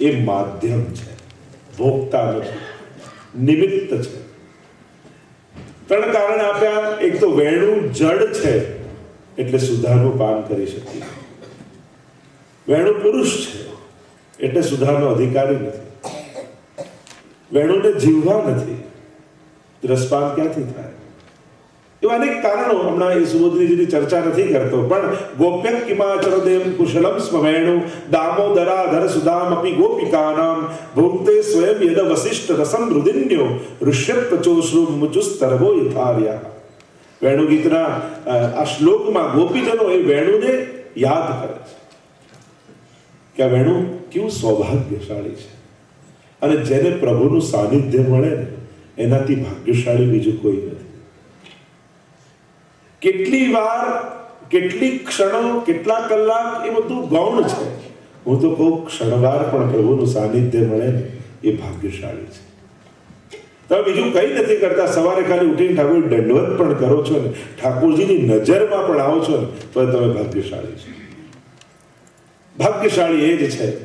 એ માધ્યમ છે. ભોગતા નથી. નિમિત્ત છે. ત્રણ કારણ આપ્યા. એક તો વેણું જડ છે, એટલે સુધારનું પાન કરી શકીએ. વેણું પુરુષ છે, એટલે સુધારનો અધિકારી નથી. વેણુને જીવવા નથી. રસપાન ક્યાંથી થાય? એવા અનેક કારણો હમણાં એ સુભદ્રીજીની ચર્ચા નથી કરતો. પણ ગોપ્ય કિમાચરદેમ કુશલમ સ્મવેણુ દામોદરાધર સુદામપી ગોપિકાનામ ભુક્તે સ્વયં યદ વસિષ્ઠ રસમ રુદિન્યો ઋષ્યત ચોશ્રુ મુચુસ્તરવો યથાર્યા. વેણુ ગીતના આ શ્લોકમાં ગોપીજનો એ વેણુને યાદ કરે છે. કે વેણુ કેવું સૌભાગ્યશાળી છે. અને જેને પ્રભુનું સાનિધ્ય મળે એનાથી ભાગ્યશાળી બીજું કોઈ નથી. કેટલી વાર, કેટલી ક્ષણો, કેટલા કલાક એ બધું ગૌણ છે. હું તો કહું ક્ષણવાર પણ પ્રભુનું સાનિધ્ય મળે ને એ ભાગ્યશાળી છે. તમે બીજું કંઈ નથી કરતા. સવારે ખાલી ઉઠીને ઠાકોર દંડવત પણ કરો છો ને, ઠાકોરજીની નજરમાં પણ આવો છો ને, તો તમે ભાગ્યશાળી છો. ભાગ્યશાળી એ જ છે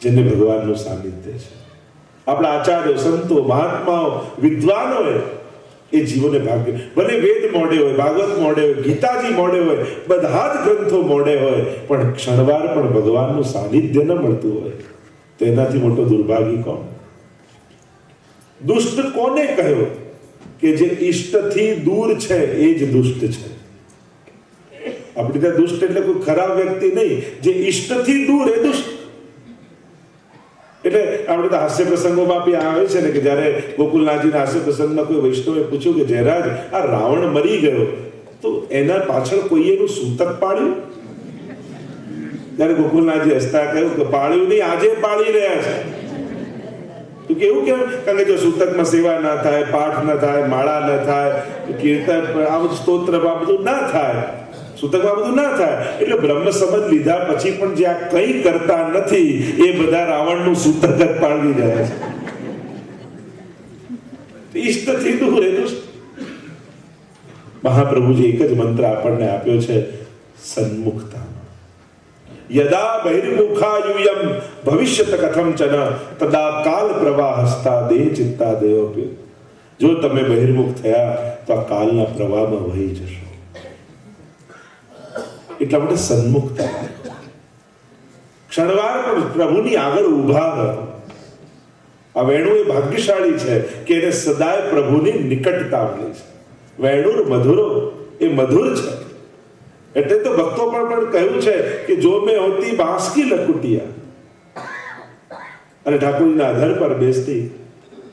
જેને ભગવાનનું સાનિધ્ય છે. આપણા આચાર્યો, સંતો, મહાત્માઓ, વિદ્વાનોએ એ જીવોને ભાગ્ય ભલે વેદ મોડે હોય, ભાગવત મોડે હોય, ગીતાજી મોડે હોય, બધા જ ગ્રંથો મોડે હોય, પણ ક્ષણવાર પણ ભગવાનનું સાનિધ્ય ન મળતું હોય. તો એનાથી મોટો દુર્ભાગી કોણ? દુષ્ટ કોને કહ્યો કે જે ઈષ્ટથી દૂર છે, એ જ દુષ્ટ છે? આપણે ત્યાં દુષ્ટ એટલે કોઈ ખરાબ વ્યક્તિ નહીં. જે ઈષ્ટથી દૂર, એ દુષ્ટ. એટલે આપણે તો હાસ્ય પ્રસંગોમાં બી આવે છે ને કે જ્યારે ગોકુલનાથજીના હાસ્ય પ્રસંગમાં કોઈ વૈષ્ણવે પૂછ્યું કે જયરાજ, આ રાવણ મરી ગયો, તો એના પાછળ કોઈએ એનું સૂતક પાડ્યું? ત્યારે ગોકુલનાથજી હસતા કહ્યું કે પાળ્યું નહીં, આજે પાળી રહ્યા છે. તું કેવું કેમ? કારણ કે જો સૂતકમાં સેવા ના થાય, પાઠ ના થાય, માળા ના થાય, કીર્તન આ બધું સ્તોત્ર, આ બધું ના થાય. સૂતકમાં બધું ના થાય. એટલે બ્રહ્મ સમજ લીધા પછી પણ જે આ કંઈ કરતા નથી, એ બધા રાવણનું સૂતક જ પાળવી રહ્યા છે. ઈષ્ટથી દૂર મહાપ્રભુજી એક જ મંત્ર આપણને આપ્યો છે, સન્મુખતા યદા બહિર્મુખાયુયમ ભવિષ્યત કથમ ચન, તદા કાલ પ્રવાહ હસ્તા દેહ ચિત્તા દેહ જો તમે બહિર્મુખ થયા, તો આ કાલના પ્રવાહમાં વહી જશો. એટલા માટે સન્મુખતા ક્ષણવાર પણ પ્રભુની આગળ ઊભા રહો. આ વેણુ એ ભાગ્યશાળી છે કે એને સદાય પ્રભુની નિકટતા મળે છે. વેણુર મધુરો એ મધુર છે. એટલે તો ભક્તો પણ પણ કહ્યું છે કે જો મેં હોતી બાંસકી લકુટિયા. અને ઠાકોરજીના આધાર પર બેસતી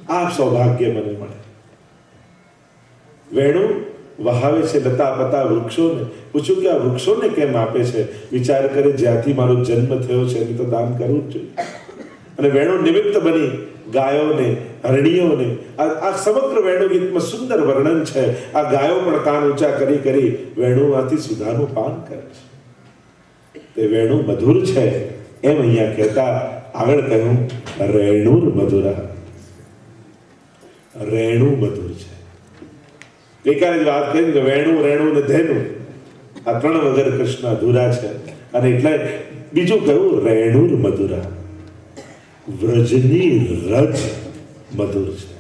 આ સૌભાગ્ય મને મળે. વેણુ વહાવે છે, લતા પતા વૃક્ષોને. પૂછ્યું કે આ વૃક્ષોને કેમ આપે છે? વિચાર કરે, જ્યાંથી મારો જન્મ થયો છે, એને તો દાન કરવું જ જોઈએ અને વેણો નિમિત્ત બની ગાયોને, હરણીઓને. આ સમગ્ર વેણુ ગીતમાં સુંદર વર્ણન છે. આ ગાયો પણ કાન ઊંચા કરી કરી વેણુમાંથી સુધાનું પાન કરે છે. તે વેણુ મધુર છે, એમ અહીંયા કહેતા આગળ કહ્યું, રેણુર મધુરા. રેણુ મધુર છે. ગઈકાલે જ વાત કરી કે વેણુ, રેણુ ને ધેનું. આ ત્રણ વગર કૃષ્ણ અધૂરા છે. અને એટલે બીજું કહ્યું રેણુર મધુરા. વ્રજની રજ મધુર છે.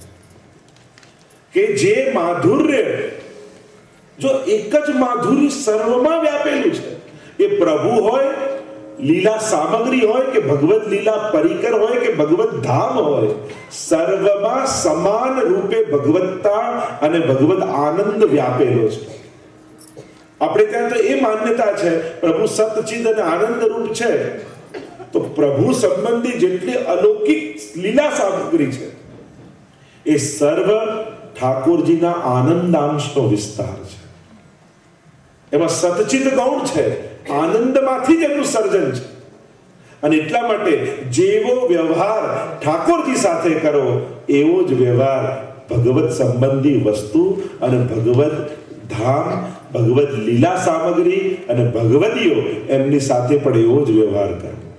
કે જે માધુર્ય, જો એક જ માધુર્ય સર્વમાં વ્યાપેલું છે, એ પ્રભુ હોય લીલા સામગ્રી હોય કે ભગવત લીલા પરિકર હોય કે ભગવત ધામ હોય, સર્વમાં સમાન રૂપે ભગવત્તા અને ભગવત આનંદ વ્યાપેલો છે. આપણે ત્યાં તો એ માન્યતા છે, પ્રભુ સતચિદ અને આનંદ રૂપ છે. તો પ્રભુ સંબંધી જેટલી અલૌકિક લીલા સામગ્રી છે, એ સર્વ ઠાકોરજીના આનંદાંશનો વિસ્તાર છે. એમાં સતચિત ગૌણ છે. આનંદમાંથી જ એમનું સર્જન છે. અને એટલા માટે જેવો વ્યવહાર ઠાકોરજી સાથે કરો, એવો જ વ્યવહાર ભગવત સંબંધી વસ્તુ અને ભગવત ધામ, ભગવત લીલા સામગ્રી અને ભગવદીઓ એમની સાથે પણ એવો જ વ્યવહાર કરો.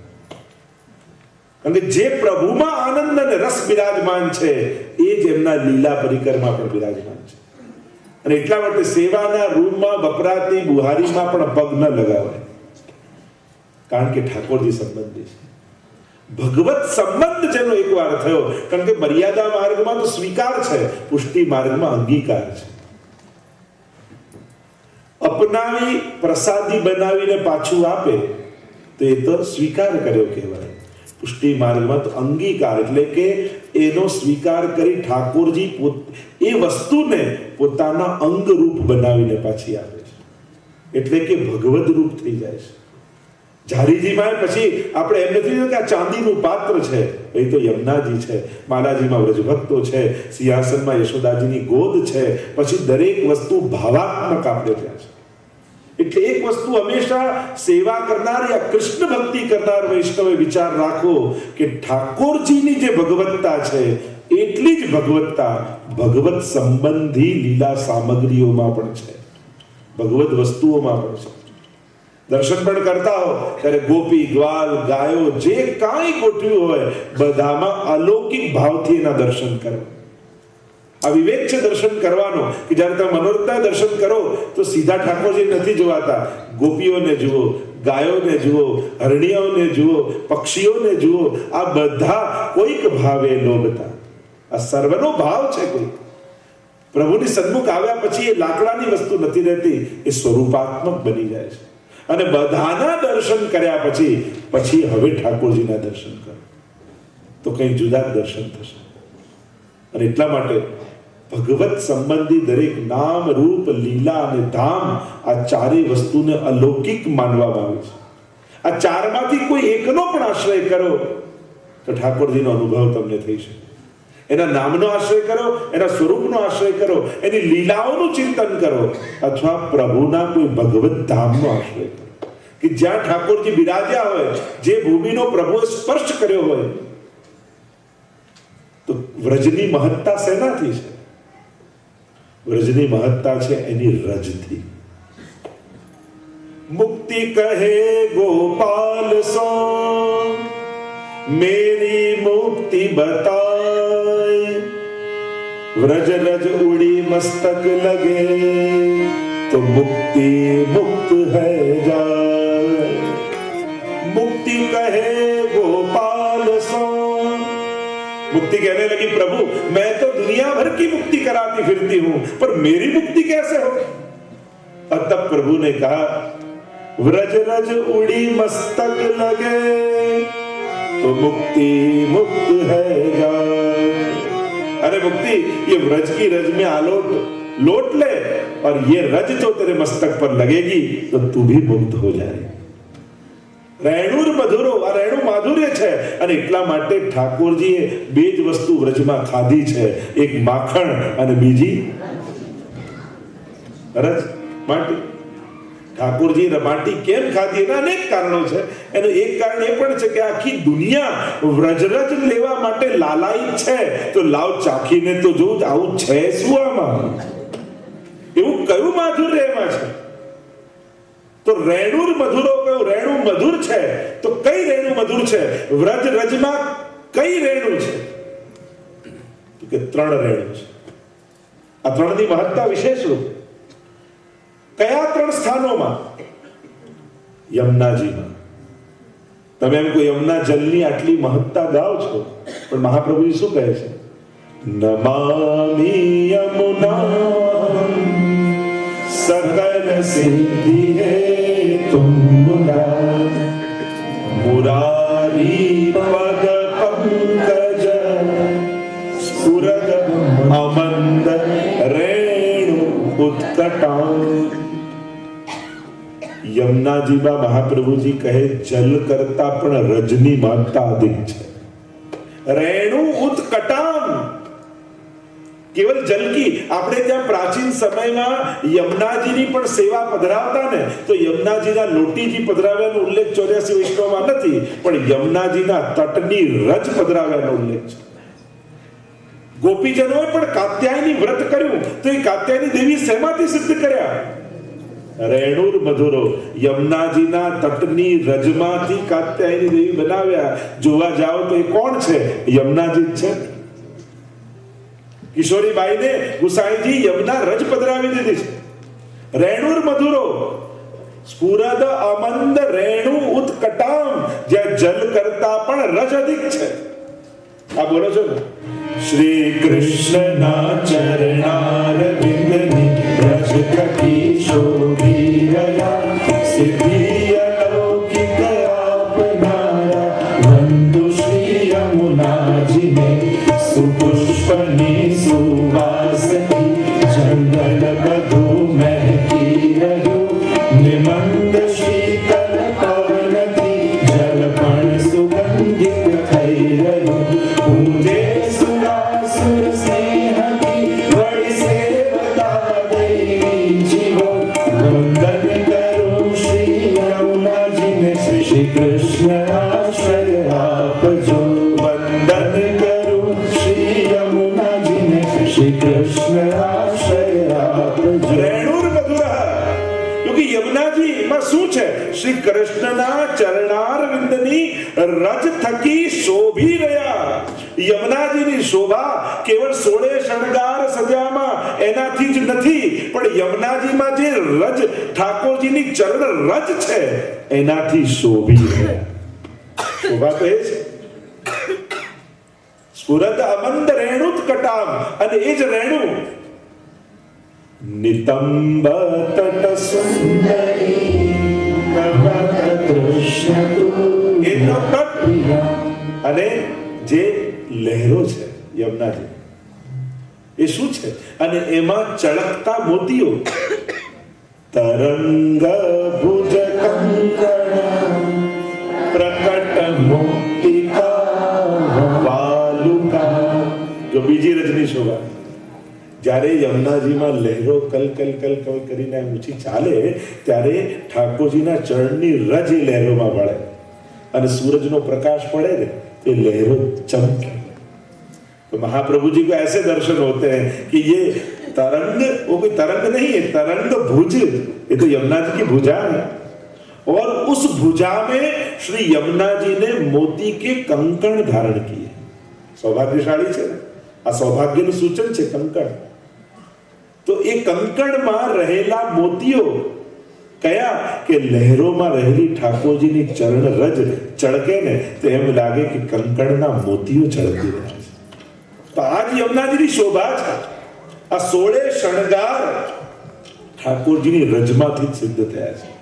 કારણ કે જે પ્રભુમાં આનંદ અને રસ બિરાજમાન છે, એ જ એમના લીલા પરિકરમાં પણ બિરાજમાન છે. અને એટલા માટે સેવાના રૂમમાં, વપરાતી બુહારીમાં પણ પગ ન લગાવાય. કારણ કે ઠાકોરજી સંબંધી છે. ભગવત સંબંધ જેનો એકવાર થયો, કારણ કે મર્યાદા માર્ગમાં તો સ્વીકાર છે, પુષ્ટિ માર્ગમાં અંગીકાર છે. અપનાવી, પ્રસાદી બનાવીને પાછું આપે, તો એ તો સ્વીકાર કર્યો કહેવાય. પુષ્ટિ માર્ગમાં તો અંગીકાર, એટલે કે એનો સ્વીકાર કરી ઠાકોરજી એ વસ્તુને પોતાના અંગ રૂપ બનાવીને પાછી આપે છે. એટલે કે ભગવદ રૂપ થઈ જાય છે. ઝારીજીમાં પછી આપણે એમ નથી કે આ ચાંદીનું પાત્ર છે? એ તો યમુનાજી છે માલાજીમાં વ્રજભક્તો છે, સિંહાસનમાં યશોદાજીની ગોદ છે, પછી દરેક વસ્તુ ભાવાત્મક આપણે ત્યાં છે. એટલે એક વસ્તુ હંમેશા સેવા કરનાર યા કૃષ્ણ ભક્તિ કરનાર વૈષ્ણવે વિચાર રાખો કે ઠાકોરજીની જે ભગવત્તા છે, એટલી જ ભગવત્તા ભગવત સંબંધી લીલા સામગ્રીઓમાં પણ છે. ભગવત વસ્તુઓમાં પણ છે. દર્શન પણ કરતા હો. ત્યારે ગોપી, ગ્વાલ, ગાયો જે કાંઈ ગોઠવ્યું હોય, બધામાં અલૌકિક ભાવથી એના દર્શન કરો. આ વિવેક છે દર્શન કરવાનો, કે જ્યારે તમે મનોરથના દર્શન કરો, તો સીધા ઠાકોરજી નથી જોવાતા. ગોપીઓને જુઓ, ગાયોને જુઓ હરણીઓને જુઓ, પક્ષીઓને જુઓ, આ બધા કોઈક ભાવે લોભતા. આ સર્વનો ભાવ છે કોઈક પ્રભુની સન્મુખ આવ્યા પછી એ લાકડાની વસ્તુ નથી રહેતી, એ સ્વરૂપાત્મક બની જાય છે. અને બધાના દર્શન કર્યા પછી પછી હવે ઠાકોરજીના દર્શન કરો. તો કંઈ જુદા દર્શન થશે. અને એટલા માટે ભગવત સંબંધી દરેક નામ, રૂપ, લીલા અને ધામ આ ચારેય વસ્તુને અલૌકિક માનવામાં આવે છે. આ ચારમાંથી કોઈ એકનો પણ આશ્રય કરો, તો ઠાકોરજીનો અનુભવ તમને થઈ શકે. એના નામનો આશ્રય કરો, એના સ્વરૂપનો આશ્રય કરો, એની લીલાઓનું ચિંતન કરો. અથવા પ્રભુના કોઈ ભગવત ધામનો આશ્રય કરો. કે જ્યાં ઠાકોરજી બિરાજ્યા હોય, જે ભૂમિનો પ્રભુએ સ્પર્શ કર્યો હોય, તો વ્રજની મહત્તા શેનાથી છે? વ્રજની મહત્તા છે એની રજથી. મુક્તિ કહે ગોપાલ સો, મેરી મુક્તિ બતાય व्रज रज उड़ी मस्तक लगे तो मुक्ति मुक्त है जा मुक्ति कहे गोपाल सो। मुक्ति कहने लगी, प्रभु, मैं तो दुनिया भर की मुक्ति कराती फिरती हूँ, पर मेरी मुक्ति कैसे हो तब प्रभु ने कहा, व्रज रज उड़ी मस्तक लगे तो मुक्ति मुक्त है जा अरे मुक्ति ये व्रज की रज में आलोट लोट ले और ये रज जो तेरे मस्तक पर लगेगी तो तू भी मुक्त हो जाए રેણુર મધુરો આ રેણુ માધુર્ય છે અને એટલા માટે ઠાકોરજીએ બે જ વસ્તુ વ્રજમાં ખાધી છે એક માખણ અને બીજી રજ માટી ઠાકોરજી રમાટી કેમ ખાધી? એના અનેક કારણો છે. એનું એક કારણ એ પણ છે કે આખી દુનિયા વ્રજરજ લેવા માટે લાલાઈ છે. તો લાવ ચાખીને તો જોઉં આવું છે શું આમાં? એવું કયું માધુર્ય એમાં છે? તો રેણુર મધુરો કયું? રેણુ મધુર છે. તો કઈ રેણુ મધુર છે? વ્રજ રજમાં કઈ રેણુ છે? કે ત્રણ રેણુ છે. આ ત્રણની મહત્તા વિશેષ રૂપ કયા ત્રણ સ્થાનોમાં? યમુનાજીમાં. તમે એમ કોઈ યમુના જલની આટલી મહત્તા ગાઓ છો. પણ મહાપ્રભુજી શું કહે છે? નમામિ યમુના સકલ સિદ્ધિ યમુનાજીમાં મહાપ્રભુજી કહે, જલ કરતા પણ રજની માનતા અધિક છે. રેણુ ઉત્કટામ કેવલ જલકી આપણે ત્યાં પ્રાચીન સમયમાં યમુનાજીની પણ સેવા પધરાવતા ને, તો યમુનાજીના લોટીજી પધરાવ્યાનો ઉલ્લેખ ચોર્યાસી વૈષ્ણવમાં નથી, પણ યમુનાજીના તટની રજ પધરાવ્યાનો ઉલ્લેખ છે. ગોપીજનોએ પણ કાત્યાયની વ્રત કર્યું, તો એ કાત્યાયની દેવી શેમાંથી સિદ્ધ કર્યા? રેણુર મધુરો, યમુનાજીના તટની રજમાંથી કાત્યાયની દેવી બનાવ્યા. જોવા જાઓ તો એ કોણ છે? યમુનાજી છે. કિશોરીબાઈને ગુસાઈજી યમુના રજ પધરાવી દીધી છે. રેણુર મધુરો, સ્ફુરદ અમંદ રેણુ ઉત્કટામ, જ્યાં જલ કરતા પણ રજ અધિક છે. આ બોલો છો ને? શ્રી કૃષ્ણના ચરણાર सुपुष्पनि सुवा શોભી રહ્યા. યમુનાજીની શોભા કેવળ સોળે શણગાર સજામાં એનાથી જ નથી, પણ યમુનાજીમાં જે રજ, ઠાકોરજીની ચરણ રજ છે, એનાથી શોભી રહ્યા. શોભા તો એ છે સ્ફુરદ અમંદ રેણુત કટામ, અને એ જ રેણુ. નિતંબ તટ સુંદરી કૃષ્ણ તું એ તો અને જે લહેરો છે યમુનાજી, એ શું છે? અને એમાં ચળકતા મોતીઓ, તરંગ ભુજ કંકણ, પ્રકટ મોતિકા વાલુકા. જો બીજી રજની શોભા, જ્યારે યમુનાજીમાં લહેરો કલ કલ કલ કલ કરીને ઊંચી ચાલે, ત્યારે ઠાકોરજીના ચરણની રજ લહેરોમાં પડે અને સૂરજનો પ્રકાશ પડે ને એ લહેરો ચમકે तो महाप्रभु जी को ऐसे दर्शन होते हैं कि ये तरंग वो कोई तरंग नहीं है तरंग भुज ये तो यमुना जी की भुजा है और उस भुजा में श्री यमुना जी ने मोती के कंकण धारण किए સૌભાગ્યશાળી છે ને આ સૌભાગ્યનું સૂચન છે કંકણ તો એ કંકણમાં રહેલા મોતીઓ કયા કે લહેરોમાં રહેલી ઠાકોરજીની ચરણ રજ ચળકે ને તો એમ લાગે કે કંકણના મોતીઓ ચળકી રહ્યા છે. તો આ જ યમુનાજીની શોભા છે. આ સોળે શણગાર ઠાકોરજીની રજમાંથી જ સિદ્ધ થયા છે.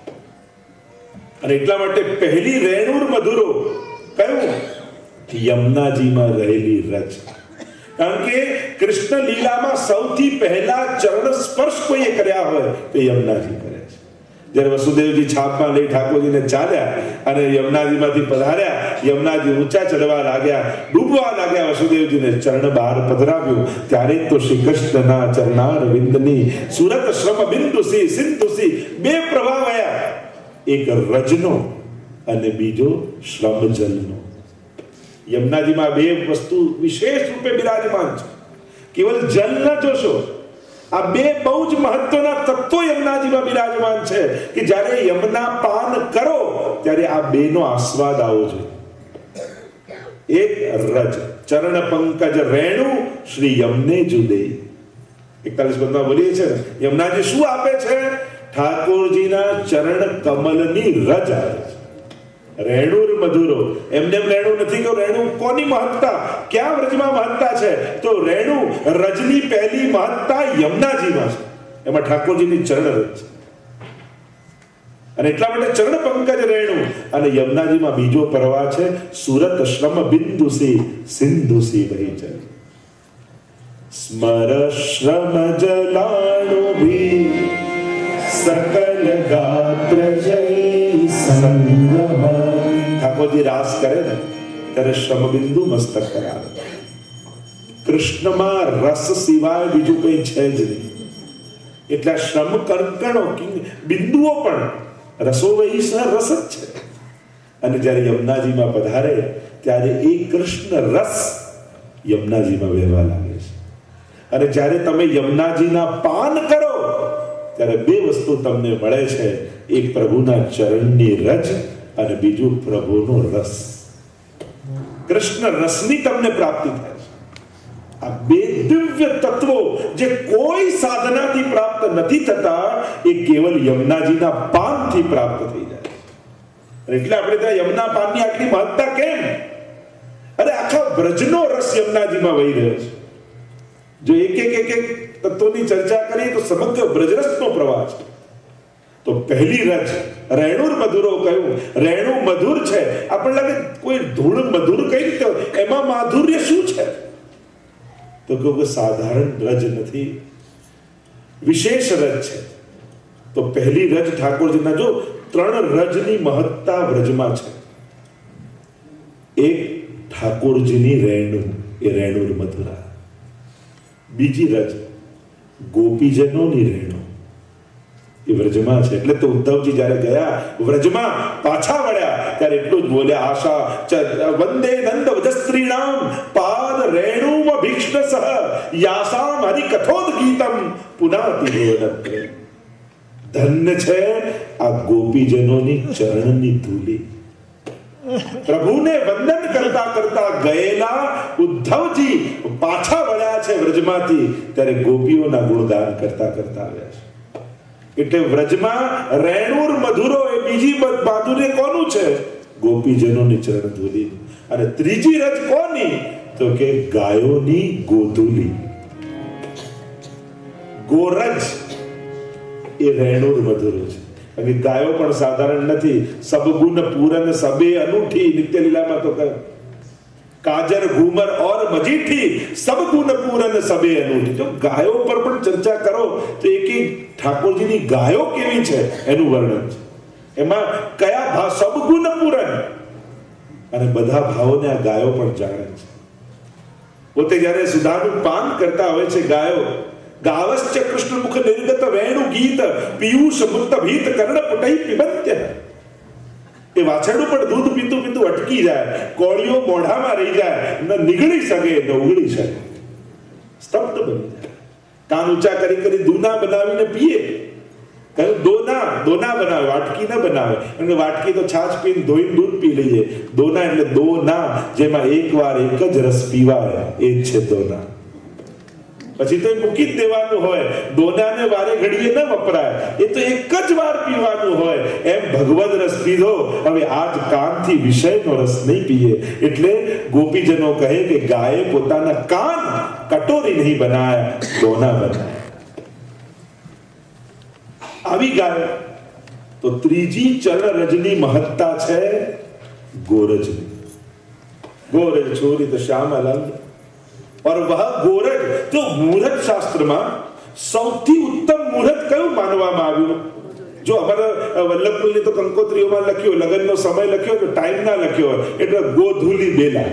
અને એટલા માટે પહેલી રેણુર મધુરો કયું? યમુનાજીમાં રહેલી રજ. કારણ કે કૃષ્ણ લીલામાં સૌથી પહેલા ચરણ સ્પર્શ કોઈએ કર્યા હોય તો યમુનાજી. જ્યારે વસુદેવજી છાપમાં લઈ ઠાકોરજીને ચાલ્યા અને યમુનાજીમાંથી પધાર્યા, યમુનાજી ઊંચા ચડવા લાગ્યા. ડૂબવા લાગ્યા વસુદેવજીને, ચરણ બહાર પધરાવ્યું. ત્યારે તો શ્રી કૃષ્ણના ચરણાર વિંદની સુરત શ્રમ બિંદુસી સિંધુસી બે પ્રવાહ વયા. એક રજનો અને બીજો શ્રમ જલનો યમુનાજીમાં બે વસ્તુ વિશેષ રૂપે બિરાજમાન છે. કેવલ જલ જોશો આ બે બહુ જ મહત્વના તત્વો યમુનાજીમાં બિરાજમાન છે કે જ્યારે યમુના પાન કરો, ત્યારે આ બેનો આસ્વાદ આવો જોઈએ. એક રજ, ચરણ પંકજ રેણુ શ્રી યમને જુદે. એકતાલીસ બંધમાં બોલીએ છે યમનાજી શું આપે છે? ઠાકોરજીના ચરણ કમલની રજ આવે છે. રેણુર મધુરો. એમને એમ રેણુ નથી કહ્યું, રેણુ કોની મહત્તા? ક્યાં વ્રજમાં મહત્તા છે? તો રેણુ રજની પહેલી મહત્તા યમુનાજીમાં છે. એમાં ઠાકોરજીની ચરણ રજ છે. અને એટલા માટે ચરણ પંકજ રેણુ. અને યમુનાજીમાં બીજો પ્રવાહ છે, સુરત શ્રમ બિંદુસી સિંધુસી વહી છે. સ્મર શ્રમ જલાણુ ભી સકલ ગાત્ર જય. ઠાકોરજી રાસ કરે ને ત્યારે શ્રમબિંદુ મસ્તક કરાવે કૃષ્ણમાં રસ સિવાય બીજું કઈ છે જ નહીં એટલે શ્રમ કંકણો બિંદુઓ પણ રસો વહી રસ જ છે અને જ્યારે યમુનાજીમાં પધારે ત્યારે એ કૃષ્ણ રસ યમુનાજીમાં વહેવા લાગે છે અને જ્યારે તમે યમુનાજીના પાન કરો ત્યારે બે વસ્તુ તમને મળે છે. એક પ્રભુના ચરણની રજ અને બીજું પ્રભુનો રસ. કૃષ્ણ રસની તમને પ્રાપ્તિ થાય છે. આ બે દિવ્ય તત્વો જે કોઈ સાધનાથી પ્રાપ્ત નથી થતા, એ કેવલ યમુનાજીના પાનથી પ્રાપ્ત થઈ જાય. એટલે આપણે ત્યાં યમુના પાનની આટલી મહત્તા કેમ? અરે આખા બ્રજનો રસ યમુનાજીમાં વહી રહ્યો છે. જો એક એક એક એક તત્વોની ચર્ચા કરીએ તો સમગ્ર બ્રજરસનો પ્રવાહ છે. તો પહેલી રજ, રેણુર મધુરો કહ્યું રેણુ મધુર છે. આપણને લાગે કોઈ ધૂળ મધુર કઈ રીતે એમાં માધુર્ય શું છે? તો કહ્યું કે સાધારણ રજ નથી. વિશેષ રજ છે. તો પહેલી રજ ઠાકોરજીના જો ત્રણ રજની મહત્તા વ્રજમાં છે. એક ઠાકોરજીની રેણુ, એ રેણુર મધુરા. બીજી રજ ગોપીજનોની રહેણો એ વ્રજમાં છે. એટલે તો ઉદ્ધવજી જ્યારે ગયા, વ્રજમાં પાછા વળ્યા, ત્યારે એટલું જ બોલ્યા, આશા વંદે નંદ વજસ્ત્રીણામ પાદ રેણુમ ભીક્ષ્ણ સહ, યાસામ હરિ કથોદ ગીતમ. પુનાતિ ધન્ય છે આ ગોપીજનોની ચરણની ધૂલી. પ્રભુને વંદન કરતા કરતા ગયેલા ઉદ્ધવજી પાછા વળ્યા વ્રજમાંથી ત્યારે ગોપીઓના ગુણગાન કરતા કરતા આવ્યા છે. એટલે વ્રજમાં રેણુર મધુરો એ બીજી બ- કોનું છે? ગોપીજનોની ચરણ ધૂલી અને ત્રીજી રજ કોની? તો કે ગાયોની ગોધુલી. ગોરજ એ રેણુર મધુરો છે. અને ગાયો પણ સાધારણ નથી. સબગુણ પૂરન સબે અનુઠી નિત્ય લીલામાં તો કહે કાજર, ઘૂમર ઓર મજીઠી સબ ગુણ પૂરન સબે અનુઠી જો ગાયો પર પણ ચર્ચા કરો, તો એક એક ઠાકોરજીની ગાયો કેવી છે એનું વર્ણન છે. એમાં કયા ભાવ સબ ગુણ પૂરન અને બધા ભાવોને આ ગાયો પણ જાણે છે. પોતે જ્યારે સુધાનું પાન કરતા હોય છે ગાયો, ગાવશ્ચ કૃષ્ણ મુખ નિર્ગત વેણુ ગીત પિયુષ મુક્ત ભીત કર્ણ પુટહી પિબંત્ય. એ વાછરડું પણ દૂધ પીતું પીતું અટકી જાય, કોળીઓ મોઢામાં રહી જાય, ન નીકળી શકે, ન ઉગળી શકે. સ્તબ્ધ બની જાય. કાન ઊંચા કરી કરી દૂના બનાવીને પીએ. કહ્યું, દોના દોના બનાવે, વાટકી ન બનાવે. અને વાટકી તો છાછ પીને ધોઈને દૂધ પી લઈએ. દોના એટલે દોના, જેમાં એકવાર એક જ રસ પીવાય. એ છે દોના. પછી તો મૂકી જ દેવાનું હોય. દોનાને વારે ઘડીએ ન વપરાય. એ તો એક જ વાર પીવાનું હોય. એમ ભગવદ રસ પીધો. હવે આજ કાનથી વિષયનો રસ નહીં પીએ. એટલે ગોપીજનો કહે કે ગાયે પોતાના કાન કટોરી નહીં બનાયા, દોના બનાયા. આવી ગાય તો ત્રીજી ચરણ રજની મહત્તા છે ગોરજની. ગોરજ છોરી તો શ્યામ અર્વહ ગોરખ તો મુહૂર્ત શાસ્ત્રમાં સૌથી ઉત્તમ મુહૂર્ત કયું માનવામાં આવ્યું જો અમારા વલ્લભકુલની તો કંકોત્રીઓમાં લખ્યો લગ્નનો સમય લખ્યો તો ટાઈમ ના લખ્યો એટલે ગોધુલી બેલા.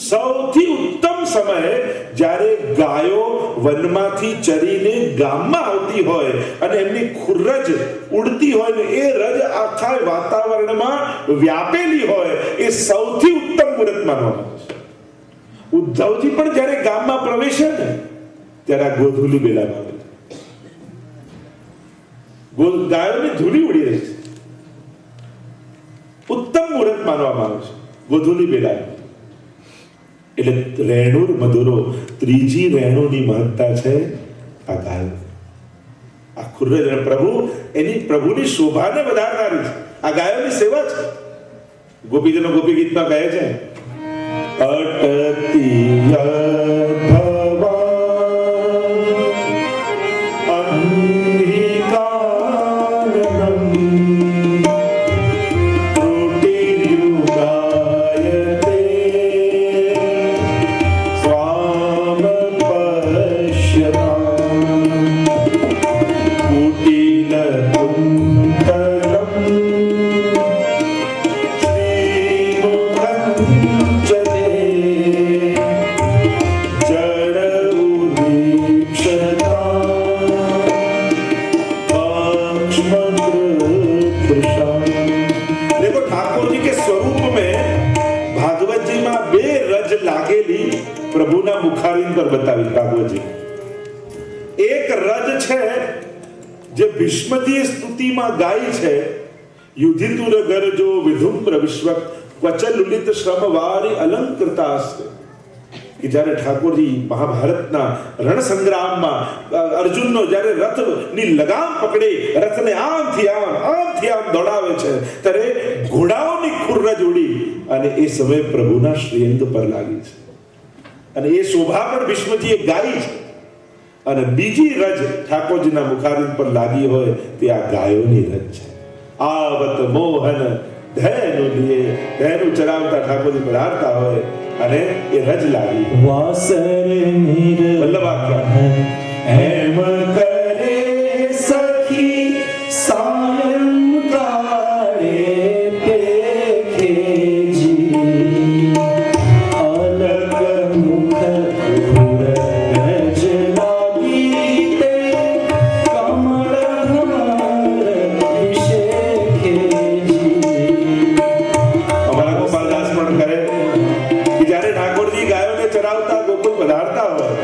સૌથી ઉત્તમ સમય જ્યારે ગાયો વનમાંથી ચરીને ગામમાં આવતી હોય અને એમની ખુરજ ઉડતી હોય ને એ રજ આખા વાતાવરણમાં વ્યાપેલી હોય, એ સૌથી ઉત્તમ મુહૂર્ત માનવામાં ઉદ્ધવજી પણ જ્યારે ગામમાં પ્રવેશે ને, ત્યારે આ ગોધુલી બેલામાં આવે ગાયોની ધૂલી ઉડી રહી છે. ઉત્તમ મુહૂર્ત માનવામાં આવે છે. ગોધુલી બેલા. એટલે રેણુર મધુરો, ત્રીજી રેણુની મહત્તા છે આ ગાયો. આ ખુર્રજ અને પ્રભુ, એની પ્રભુની શોભાને વધારનારી છે. આ ગાયોની સેવા છે. ગોપીજનો ગોપી ગીતમાં કહે છે અટતી Hallelujah. બતાવી ભાગવતજી એક રજ છે જે ભીષ્મજી સ્તુતિમાં ગાય છે. યુધિતુર ગરજો વિધુમ્ર વિશ્વ ક્વચ શ્રમ વારી અલંકૃતાસ્તે. કે જ્યારે ઠાકોરજી મહાભારતના રણ સંગ્રામમાં અર્જુનનો જ્યારે રથની લગામ પકડી, રથને આમથી આમ આમથી આમ દોડાવે છે, ત્યારે ઘોડાઓની ખુર્ર ઉડી અને એ સમય પ્રભુના શ્રીઅંગ પર લાગી છે. અને એ શોભા પણ ભીષ્મજીએ ગાઈ છે. અને બીજી રજ ઠાકોરજીના મુખારવિંદ પર લાગી હોય તે આ ગાયોની રજ છે. આવત મોહન ધૈનુ લીએ ધૈનુ ચરાવતા ઠાકોરજી પધારતા હોય અને એ રજ લાગી વાસર નીર વલ્લભાખ્યા એમ કરે જ્યારે ઠાકોરજી ગાયોને ચરાવતા ગોકુલ પધારતા હોય,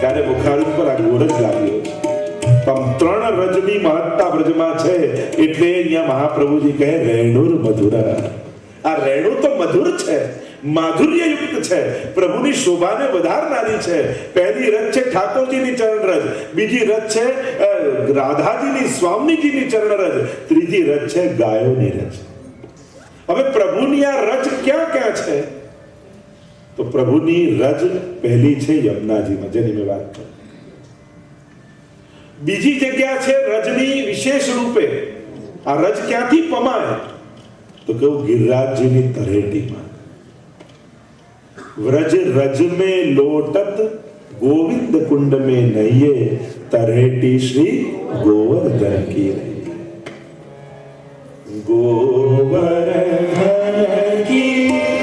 ત્યારે બુખાર ઉપર આ ગોરજ લાગ્યો પણ ત્રણ રજની મહત્તા બ્રજમાં છે, એટલે અહીંયા મહાપ્રભુજી કહે, રેણુર મધુરા. આ રેણુ તો મધુર છે, માધુર્યયુક્ત છે, પ્રભુની શોભાને વધારનારી છે. પહેલી રથ છે ઠાકોરજીની ચરણ રજ બીજી રથ છે રાધાજીની, સ્વામીજીની ચરણ રજ ત્રીજી રથ છે ગાયોની રજ. હવે પ્રભુની આ રજ ક્યાં ક્યાં છે? તો પ્રભુની રજ પહેલી છે યમુનાજીમાં, જેની મેં વાત કરી. બીજી જગ્યા છે રજની વિશેષ રૂપે. આ રજ ક્યાંથી પમાય? તો કહું ગિરિરાજજીની તરેટીમાં વ્રજ રજ મે લોટત, ગોવિંદ કુંડ મે નહીએ તરેટી શ્રી ગોવર્ધન કી ગોવર્ધન કી